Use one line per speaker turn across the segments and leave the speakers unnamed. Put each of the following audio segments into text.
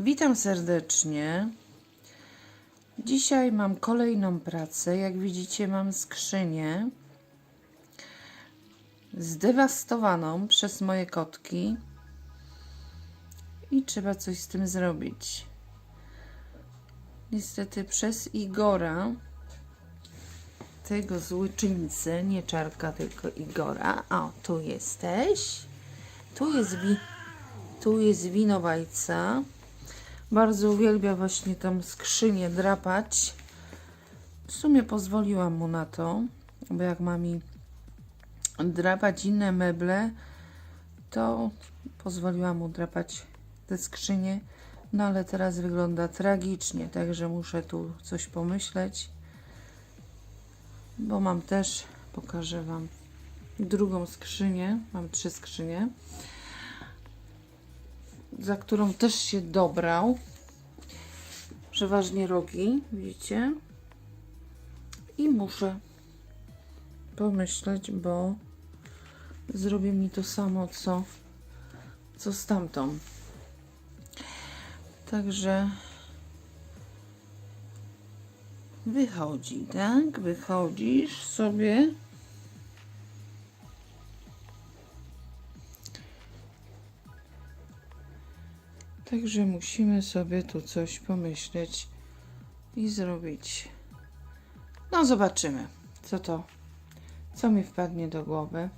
Witam serdecznie. Dzisiaj mam kolejną pracę. Jak widzicie, mam skrzynię zdewastowaną przez moje kotki i trzeba coś z tym zrobić. Niestety przez Igora, tego złyczyńcy, nie czarka, tylko Igora. O, tu jesteś. Tu jest, wi- tu jest winowajca. Bardzo uwielbia właśnie tą skrzynię drapać. W sumie pozwoliłam mu na to, bo jak ma mi drapać inne meble, to pozwoliłam mu drapać te skrzynie. No ale teraz wygląda tragicznie, także muszę tu coś pomyśleć, bo mam też, pokażę Wam drugą skrzynię. Mam trzy skrzynie za którą też się dobrał. Przeważnie rogi, widzicie? I muszę pomyśleć, bo zrobi mi to samo, co, co z tamtą. Także wychodzi, tak? Wychodzisz sobie. Także musimy sobie tu coś pomyśleć i zrobić. No, zobaczymy, co to, co mi wpadnie do głowy.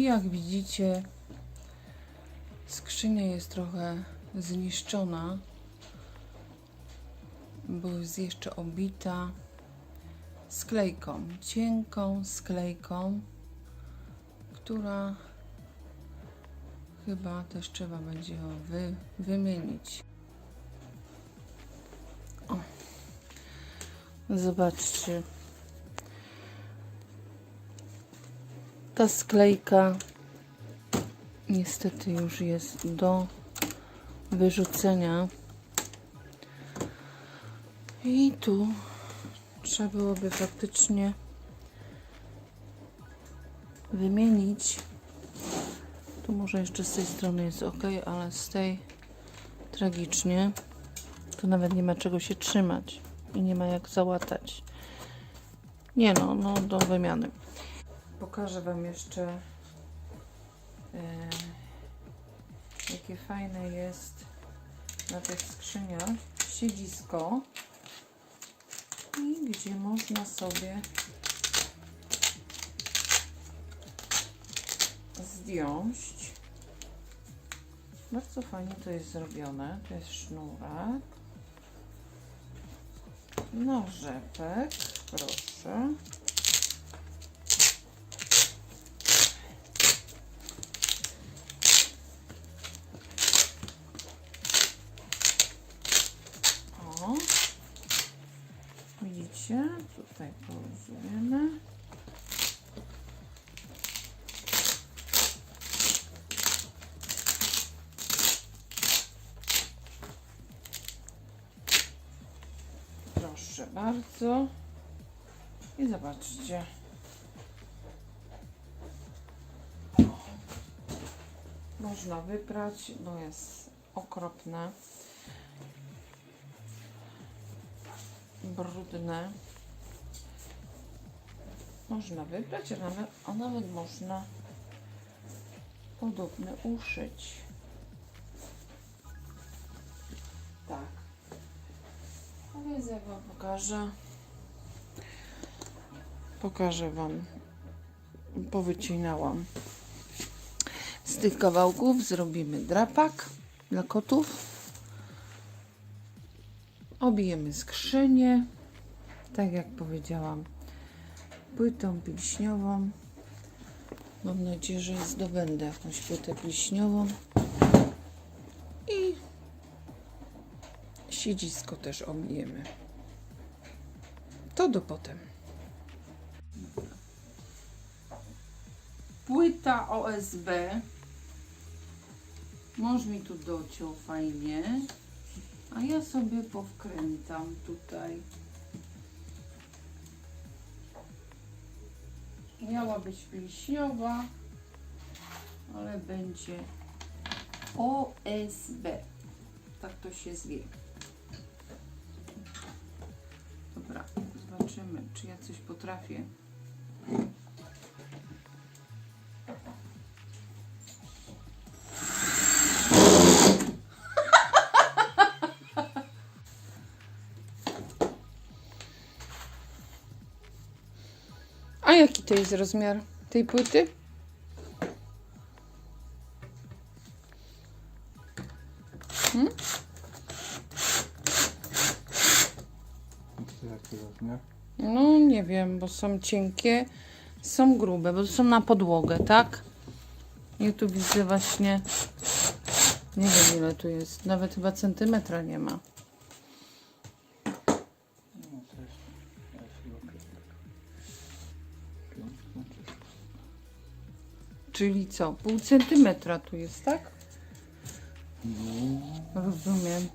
I jak widzicie, skrzynia jest trochę zniszczona, bo jest jeszcze obita sklejką, cienką sklejką, która chyba też trzeba będzie ją wy, wymienić. O. Zobaczcie. Ta sklejka niestety już jest do wyrzucenia. I tu trzeba byłoby faktycznie wymienić. Tu może jeszcze z tej strony jest ok, ale z tej tragicznie. Tu nawet nie ma czego się trzymać i nie ma jak załatać. Nie no, no do wymiany. Pokażę Wam jeszcze, e, jakie fajne jest na tych skrzyniach siedzisko i gdzie można sobie zdjąć. Bardzo fajnie to jest zrobione. To jest sznurek. No, rzepek, proszę. O, widzicie, tutaj poluzujemy. Proszę bardzo. I zobaczcie. Można wyprać, bo jest okropne. Brudne. Można wyprać, a nawet, a nawet można podobne uszyć. Tak. Więc ja Wam pokażę. Pokażę Wam. Powycinałam. Z tych kawałków zrobimy drapak dla kotów. Obijemy skrzynię. Tak jak powiedziałam, płytą pilśniową. Mam nadzieję, że zdobędę jakąś płytę pilśniową. Siedzisko też omijemy. To do potem. Płyta OSB. Mąż mi tu dociął fajnie. A ja sobie powkrętam tutaj. Miała być pilśniowa, ale będzie OSB. Tak to się zwie. Zobaczymy, czy ja coś potrafię. A jaki to jest rozmiar tej płyty?
Jaki rozmiar?
No nie wiem, bo są cienkie, są grube, bo są na podłogę, tak? I tu widzę właśnie, nie wiem ile tu jest, nawet chyba centymetra nie ma.
No.
Czyli co, pół centymetra tu jest, tak?
No,
Rozumiem.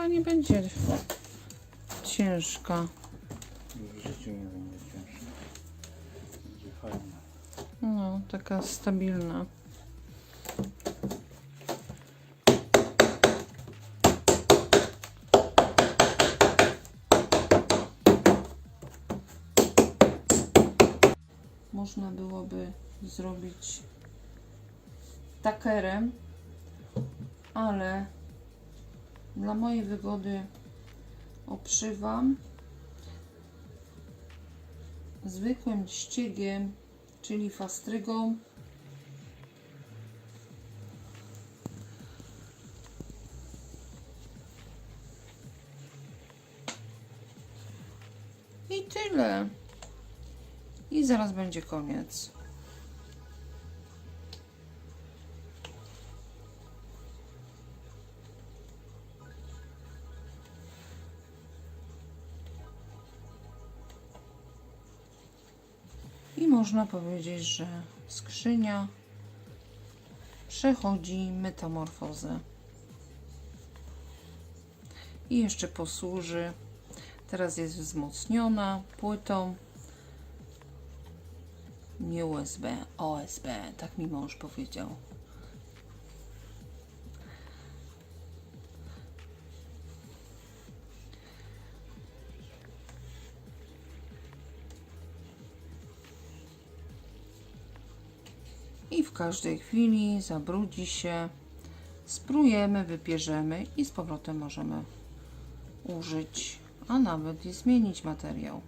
Chyba nie będzie ciężka.
w życiu nie będzie cięższe. Będzie fajne.
No, taka stabilna. Można byłoby zrobić takerem, ale dla mojej wygody obszywam zwykłym ściegiem, czyli fastrygą. I tyle. I zaraz będzie koniec. I można powiedzieć, że skrzynia przechodzi metamorfozę. I jeszcze posłuży. Teraz jest wzmocniona płytą. Nie USB, OSB, tak mi mąż powiedział. I w każdej chwili zabrudzi się, sprujemy, wypierzemy i z powrotem możemy użyć, a nawet i zmienić materiał.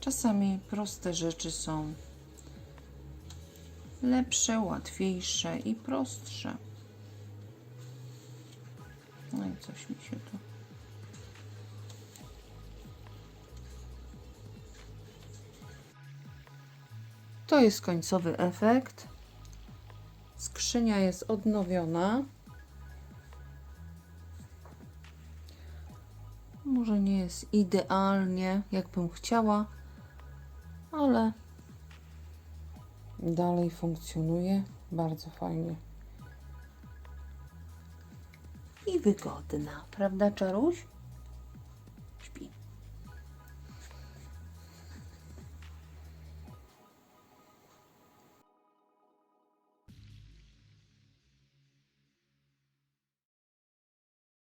Czasami proste rzeczy są lepsze, łatwiejsze i prostsze. No i coś mi się tu. To jest końcowy efekt. Skrzynia jest odnowiona. Może nie jest idealnie, jak bym chciała, ale dalej funkcjonuje bardzo fajnie. I wygodna, prawda, Czaruś?